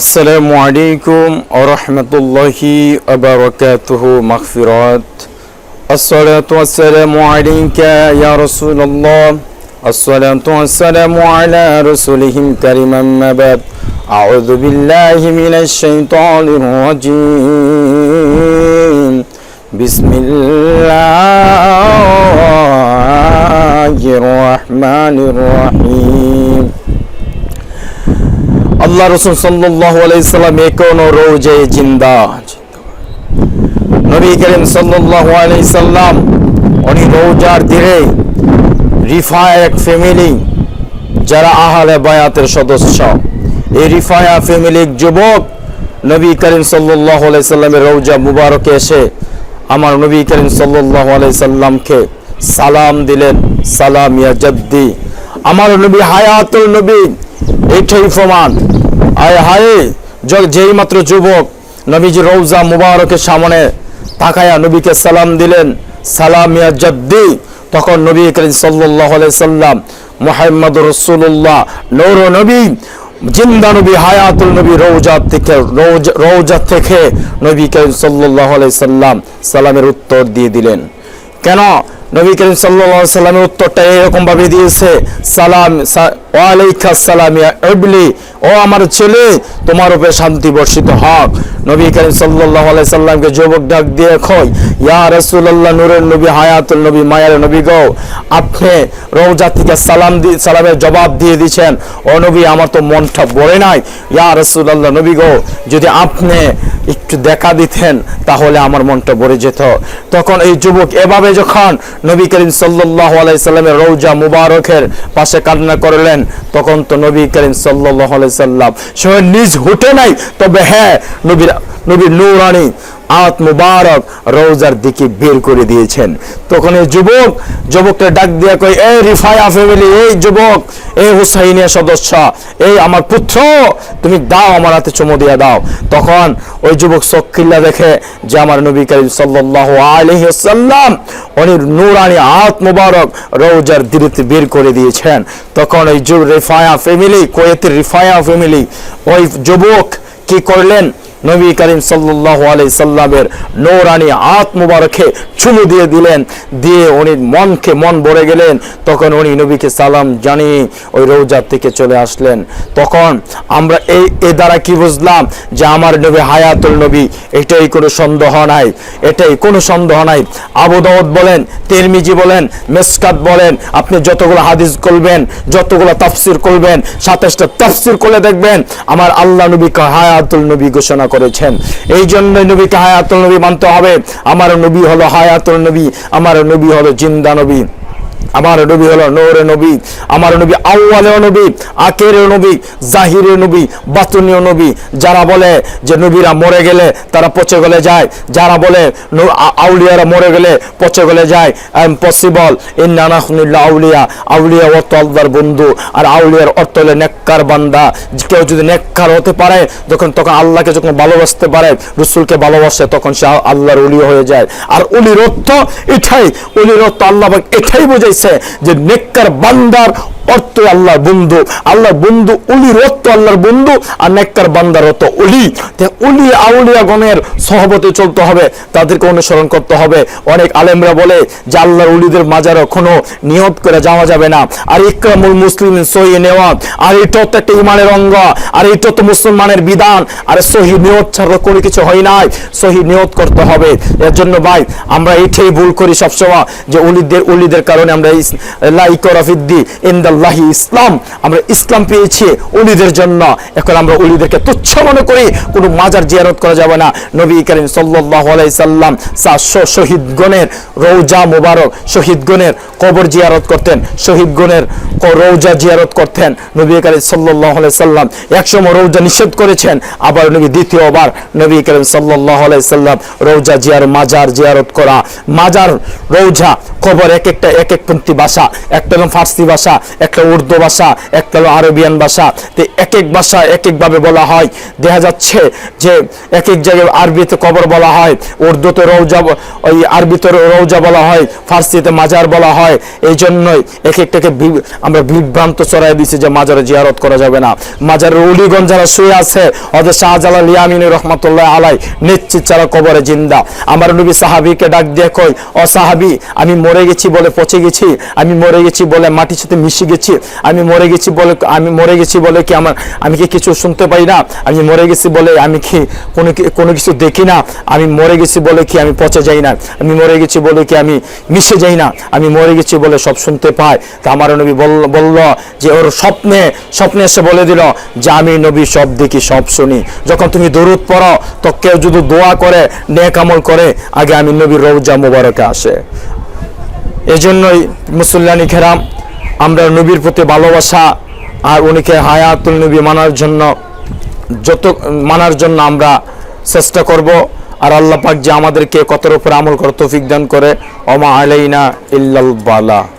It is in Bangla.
السلام عليكم ورحمة الله وبركاته مغفرات الصلاة والسلام عليك يا رسول الله الصلاة والسلام على رسوله الكريم أما بعد أعوذ بالله من الشيطان الرجيم بسم الله الرحمن الرحيم আল্লাহ রসুল সাল্লাহ আলাইসাল্লাম এখনও রোজে জিন্দা? নবী করিম সাল্লাহ আলাইসাল্লাম উনি রোজার দিনে রিফায়া এক ফ্যামিলি, যারা আহলে বায়াতের সদস্য। এই রিফায়া ফ্যামিলির যুবক নবী করিম সাল্লাহ আলাইসাল্লামের রোজা মুবারকে এসে আমার নবী করিম সাল্লাহ আলাইসাল্লামকে সালাম দিলেন, সালাম ইয়া জদ্দি। আমার নবী হায়াতুল নবী এইটাই প্রমাণ। আয় হায় যেই মাত্র যুবক, নবীজি রৌজা মুবারকের সামনে তাকায়া নবীকে সালাম দিলেন। সালাম ইয়া জদ্দি তখন নবী করিম আলাইহি সাল্লাম মুহাম্মদ রাসূলুল্লাহ, নূর নবী, জিন্দা নবী, হায়াতুল নবী রৌজা থেকে, রৌজা- থেকে নবী করিম আলাইহি সাল্লাম সালামের উত্তর দিয়ে দিলেন। কেন? নবী করিম সাল্লামের উত্তরটা এরকম ভাবে দিয়েছে, সালাম ওয়ালাইকা সালাম, ইয়া ইবলি, ও আমার ছেলে, তোমার উপরে শান্তি বর্ষিত হোক। নবী করিম সাল্লাল্লাহু আলাইহি সাল্লামকে যুবক ডাক দিয়ে কই ইয়া রাসূলুল্লাহ, নূরের নবী, হায়াতুল নবী, মায়ের নবী গো, আপনি রওজা থেকে সালাম দি, সালামের জবাব দিয়ে দিয়েছেন। ও নবী, আমার তো মনটা ভরে নাই। ইয়া রাসূলুল্লাহ, নবী গো, যদি আপনি একটু দেখা দিতেন, তাহলে আমার মনটা ভরে যেত। তখন এই যুবক এভাবে যখন নবী করিম সাল্লাল্লাহু আলাইহি সাল্লামের রওজা মুবারকের পাশে কান্না করলেন। তখন তো নবী করিম সাল্লাল্লাহু আলাইহি সাল্লাম সে নিজ হুটে নাই, তবে হ্যাঁ নবীর নবীর নূরানি আত মুবারক রওজার দিকে বের করে দিয়েছেন। তখন এই যুবক, যুবককে ডাক দিয়া কই এই রিফায়া ফ্যামিলি, এই যুবক এই হুসাইনিয়া সদস্য, এই আমার পুত্র, তুমি দাও আমার হাতে চুমো দিয়া দাও। তখন ওই যুবক চক্ষিল্লা দেখে যে আমার নবী করিম সাল্লাল্লাহু আলাইহি ওয়াসাল্লাম উনি নূরানি আত মোবারক রৌজার দিরিতে বের করে দিয়েছেন। তখন ওই রিফায়া ফ্যামিলি কোয়েতের রিফায়া ফ্যামিলি ওই যুবক কি করলেন? নবী করিম সাল্লাল্লাহু আলাইহি সাল্লামের নৌরানি আত মুবারকে চুমু দিয়ে দিলেন, দিয়ে উনি মনকে মন ভরে গেলেন। তখন উনি নবীকে সালাম জানিয়ে ওই রৌজার থেকে চলে আসলেন। তখন আমরা এই, এ দ্বারা কি বুঝলাম যে আমার নবী হায়াতুল নবী, এটাই কোনো সন্দেহ নাই, এটাই কোনো সন্দেহ নাই। আবু দাউদ বলেন, তিরমিজি বলেন, মেসকাত বলেন, আপনি যতগুলো হাদিস করবেন যতগুলো তাফসির করবেন সাতাশটা তাফসির করে দেখবেন, আমার আল্লাহ নবীকে হায়াতুল নবী ঘোষণা করেছেন। এই জন্য নবীকে হায়াতুল নবী মানতে হবে। আমার নবী হলো হায়াতুল নবী, আমার নবী হলো জিন্দা নবী। আমার নবী হলো নৌরে নবী, আমার নবী আউ্বালেও নবী আকেরেও নবী, জাহিরের নবী বাতুনীয় নবী। যারা বলে যে নবীরা মরে গেলে তারা পচে গলে যায়, যারা বলে আউলিয়ারা মরে গেলে পচে গলে যায় আই এম পসিবল ইন ইন্নানাহনুল্লাহ আউলিয়া। আউলিয়া অর্থ আল্লাহর বন্ধু, আর আউলিয়ার অর্থ হলে নেককার বান্দা। কেউ যদি নেককার হতে পারে, যখন তখন আল্লাহকে যখন ভালোবাসতে পারে, রসুলকে ভালোবাসে, তখন সে আল্লাহর উলি হয়ে যায়। আর উলির অর্থ এটাই উলির অর্থ আল্লাহ এটাই এটাই বুঝাইছে যে নেককার বান্দার অর্থ আল্লাহর বন্ধু আল্লাহর বন্ধু উলির অর্থ আল্লাহর বন্ধু, আর নেককার বান্দার অর্থ উলি উলি আউলিয়া গণের সহবতে চলতে হবে, তাদেরকে অনুসরণ করতে হবে। অনেক আলেমরা বলে যে আল্লাহর উলিদের মাজারও কোনো নিয়ত করে যাওয়া যাবে না। আর ইকরামুল মুসলিম সহি নেওয়া, আর এটা তো একটা ইমানের অঙ্গ, আর এটা তো মুসলমানের বিধান। আর সহি নিয়ত ছাড়া কোনো কিছু হয় নাই, সহি নিয়ত করতে হবে। এর জন্য ভাই, আমরা এটাই ভুল করি সবসময় যে উলিদের উলিদের কারণে আমরা লাইক ইস- লা ইনদাল্লাহি ইসলাম। আমরা ইসলাম পেয়েছি উলিদের জন্য। এখন আমরা উলিদেরকে তুচ্ছ মনে করি, কোনো মাজার জিয়ারত করা যাবে না। নবী করিম সাল্লাল্লাহু আলাইহি সাল্লাম চারশো শহীদগণের রৌজা মুবারক শহীদগণের কবর জিয়ারত করতেন শহীদগণের রৌজা জিয়ারত করতেন। নবী করিম সাল্লাল্লাহু আলাইহি সাল্লাম একসময় রৌজা নিষেধ করেছেন, আবার নবী দ্বিতীয়বার নবী করিম সাল্লাল্লাহু আলাইহি সাল্লাম রৌজা জিয়ার, মাজার জিয়ারত করা। মাজার রৌজা কবর এক একটা, এক এক পন্থী ভাষা, একটা হলো ফার্সি ভাষা, একটা উর্দু ভাষা, একটা হলো আরবিয়ান ভাষা। তো এক এক ভাষা এক একভাবে বলা হয়। দেখা যাচ্ছে যে এক এক জায়গায় আরবিতে কবর বলা হয়, উর্দুতে রৌজা ওই আরবিতে রৌজা বলা হয়, ফার্সিতে মাজার বলা হয়। এই জন্যই এক একটাকে আমরা বিভ্রান্ত চড়াই দিছি যে মাজারে জিয়ারত করা যাবে না। মাজারের উলিগঞ্জ যারা শুয়ে আছে ওদের শাহজালাল ইয়ামিনী রহমতুল্লাহ আলাই নিশ্চিত ছাড়া কবরে জিন্দা। আমার নবী সাহাবিকে ডাক দিয়ে কই ও সাহাবি, আমি মরে গেছি বলে পচে গেছি, আমি মরে গেছি বলে মাটির সাথে মিশে গেছি, আমি মরে গেছি বলে, আমি মরে গেছি বলে কি আমার, আমি কি কিছু শুনতে পাই না? আমি মরে গেছি বলে আমি কি কোনো কোনো কিছু দেখি না? আমি মরে গেছি বলে কি আমি পচে যাই না? আমি মরে গেছি বলে কি আমি মিশে যাই না? আমি মরে গেছি বলে সব শুনতে পাই। তা আমার নবী বলল বলল যে ওর স্বপ্নে স্বপ্নে এসে বলে দিল যে আমি নবী সব দেখি, সব শুনি। যখন তুমি দরুদ পড়ো, তো কেউ যদি দোয়া করে, নেক আমল করে, আগে আমি নবীর রৌজা মুবারকে আসে। এজন্যই মুসল্লানি খেরাম, আমরা নবীর প্রতি ভালোবাসা আর উনিকে হায়াতুল নবী মানার জন্য যত, মানার জন্য আমরা চেষ্টা করব। আর আল্লাহ পাক যে আমাদেরকে কতর উপর আমল করে তৌফিক দান করে। অমা আলাইনা ইল্লাল বালা।